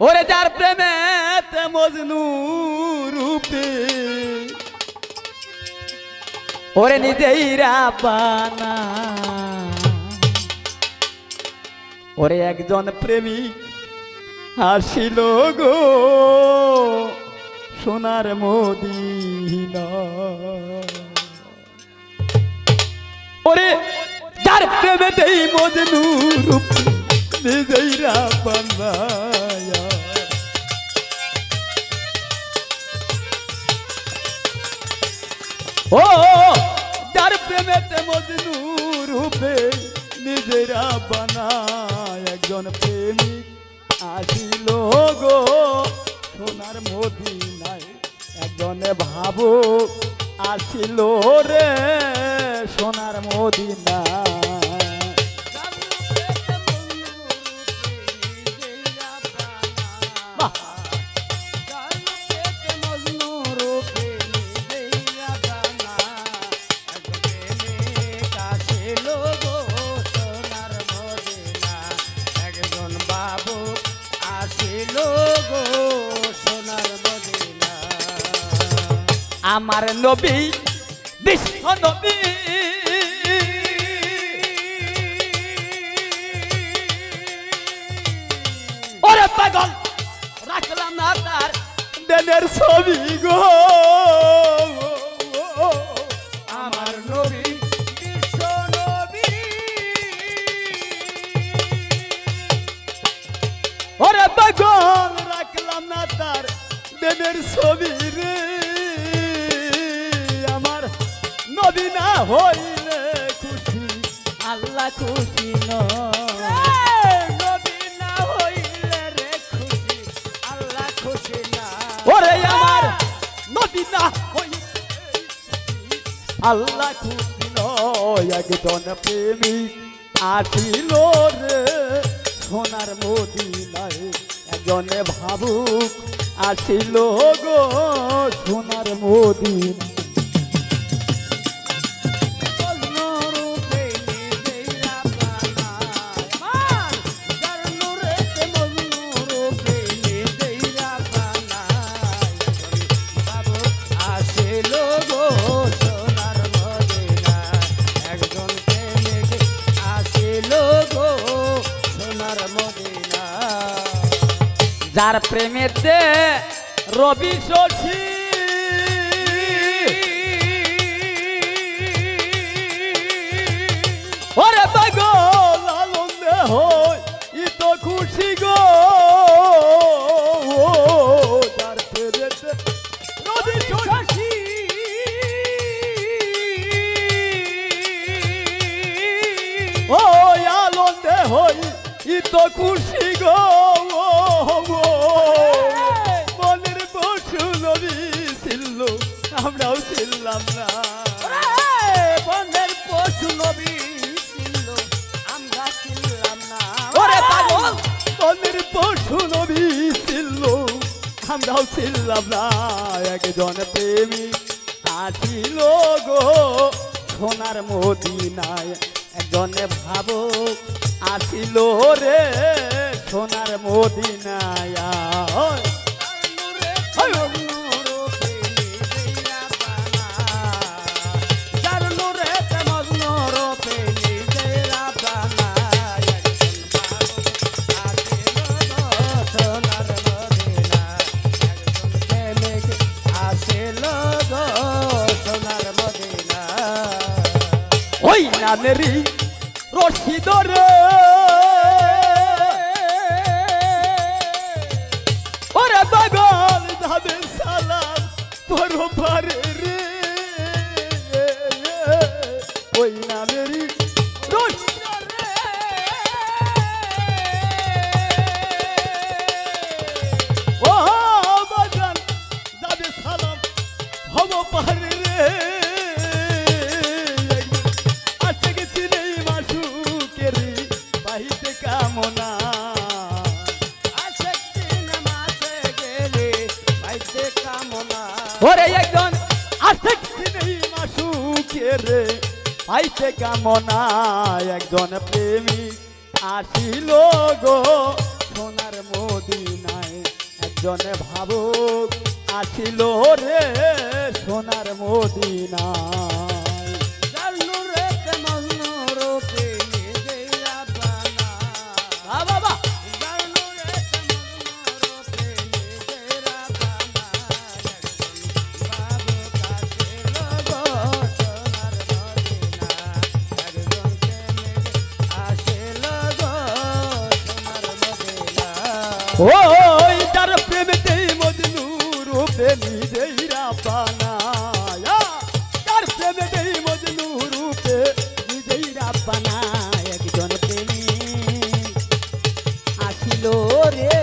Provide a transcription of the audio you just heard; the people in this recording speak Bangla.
ওরে যার প্রেমেতে মজনু রূপে। ওরে নিজেই রাবানা ওরে একজন প্রেমিক আসিল গো সোনার মদিনা। ওরে যার প্রেমেতেই মজনু রূপ নিজেই রাবানা ও যার প্রেমেতে মজনু রূপে নিজেরা বানায় একজন প্রেমিক আসিল গো। সোনার মদিনায় একজনে ভাবুক আসিল রে। সোনার মদিনা আমার নবী বিশ্ব নবী। ওরে পাগল, রাখলাম না তার দেনের ছবি গো। আমার নবী বিশ্ব নবী। ওরে পাগল, রাখলাম না তার দেনের ছবি হইলে খুশি আল্লাহ খুশি নবী না হইলে রে খুশি আল্লাহ খুশি না ওরে আমার নদী না হই আল্লাহ খুশি নয়। একজন প্রেমিক আসিল রে সোনার মদিনায় একজনে ভাবুক আসিল গো সোনার মদিনা যার প্রেমেতে রবি শশী ওরে পাগল আনন্দে ই তো খুশি গো। যার প্রেমেতে রবি ই তো খুশি গো মনের পশু নবী ছিল আমরাও ছিলাম না। বন্ধের পশু নবী ছিল আমরা ছিলাম না। ওরে পাগল! মনের পশু নবী ছিল আমরাও ছিলাম না। একজন প্রেমী আসিল গো সোনার মদিনায় একজনে ভাবো আসিল রে সোনার মদিনায় ওই। ওই নামেরই ওরে পাগল যাবে সালাম তোর পারে রে। ওই নামেরই ওরে একজন নেই মাসুকে রে, পাইছে কামনা, একজন প্রেমী আসিল গো, সোনার মদিনায় একজন ভাবুক আসিল রে, সোনার মদিনায়। ওই যার প্রেমেতেই মজনুর প্রেমী দেইরা বানায়, যার প্রেমেতেই মজনুর প্রেমী দেইরা বানায় একজন প্রেমী আসিল রে